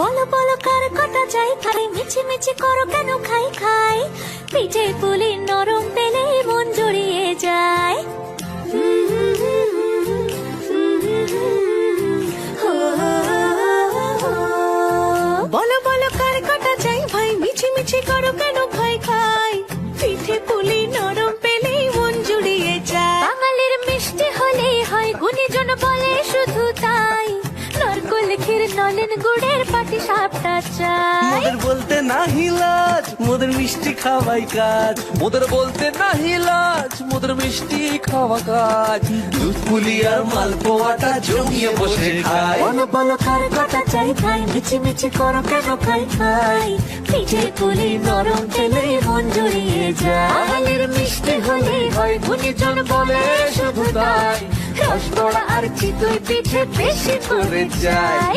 বলো বলো কার কটা চাই খাই, মিছি মিছি করো কেন খাই খাই? পিঠে পুলি নরম পেলে মন জড়িয়ে যায়। বলো বলো কার কটা চাই ভাই, মিছি মিছি করো কেন খাই খাই? পিঠে পুলি নরম পেলেই মন জুড়িয়ে যায়। বাঙালির মিষ্টি হলেই হয়, গুণীজন বলে শুধু তাই। নলেন গুড়ের পাটি সাপটা চাই মোদের বলতে না হিলাজ মোদের মিষ্টি খাওয়াই কাজ। মোদের বলতে না হিলাজ মোদের মিষ্টি খাওয়া কাজ। দুধ পুলি আর মালপোয়াটা জমিয়ে বসে খায়। বলো বলো কার কটা চাই খাই মিছি মিছি করো কেন খাই খাই পিঠে পুলি নরম তেলে মন জড়িয়ে যায়। বাঙালির মিষ্টি হলেই হয় গুণীজন বলে শুধু তাই। রসগোড়া আর চিতই পিঠে বেশি করে যায়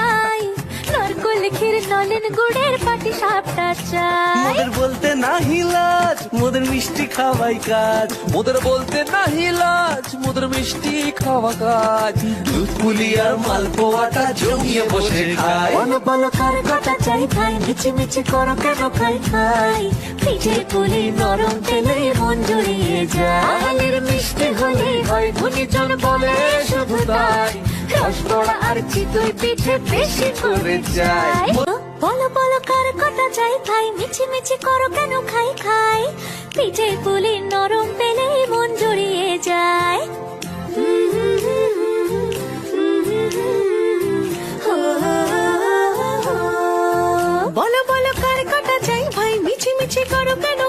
ক্ষীর নলেন গুড়ের পাটি সাপটা চাই মোদের বলতে না হিলাজ মোদের মিষ্টি খাওয়াই কাজ। মোদের বলতে না হিলাজ মোদের মিষ্টি খাওয়া কাজ। দুধ পুলি আর মালপোয়াটা জমিয়ে বসে খায়। বলো বলো কার কটা চাই খাই মিছি মিছি করো কেন খাই খাই পিঠে পুলি নরম পেলে মন জড়িয়ে যায়। মিষ্টি হলে হয় গুণীজন বলে শুধু তাই। রসগোড়া আর চিতই পিঠে বেশি করে যায় বলো বলো, কার কটা চাই খাই, মিছি মিছি করো কেন? খাই খাই। পিঠে পুলি নরম পেলে মন জড়িয়ে যায়। বলো বলো, কার চাই ভাই, মিছি মিছি করো কেন?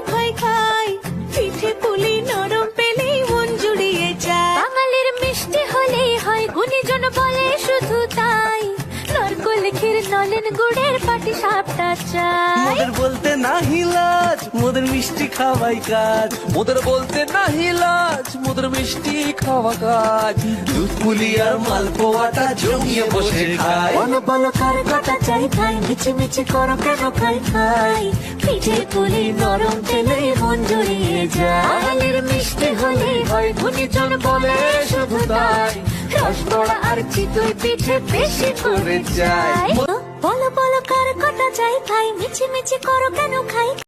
নলেন গুড়ের পাটি সাপটা চাই। মোদের বলতে না হিলাজ মোদের মিষ্টি খাওয়াই কাজ। মোদের বলতে না হিলাজ মোদের মিষ্টি খাওয়া কাজ। দুধ পুলি আর মালপোয়াটা জমিয়ে বসে খায় বলো বলো কার কটা চাই খাই মিছি মিছি করো কেন খাই খাই? পিঠে পুলি নরম তেলে মন জড়িয়ে যায়। বাঙালির মিষ্টি হলে হয় গুণীজন বলে শুধু তাই। রসগোড়া আর চিতই পিঠে বেশি করে যায় বলো বলো কার কটা চাই খাই মিছি মিছি করো কেন খাই?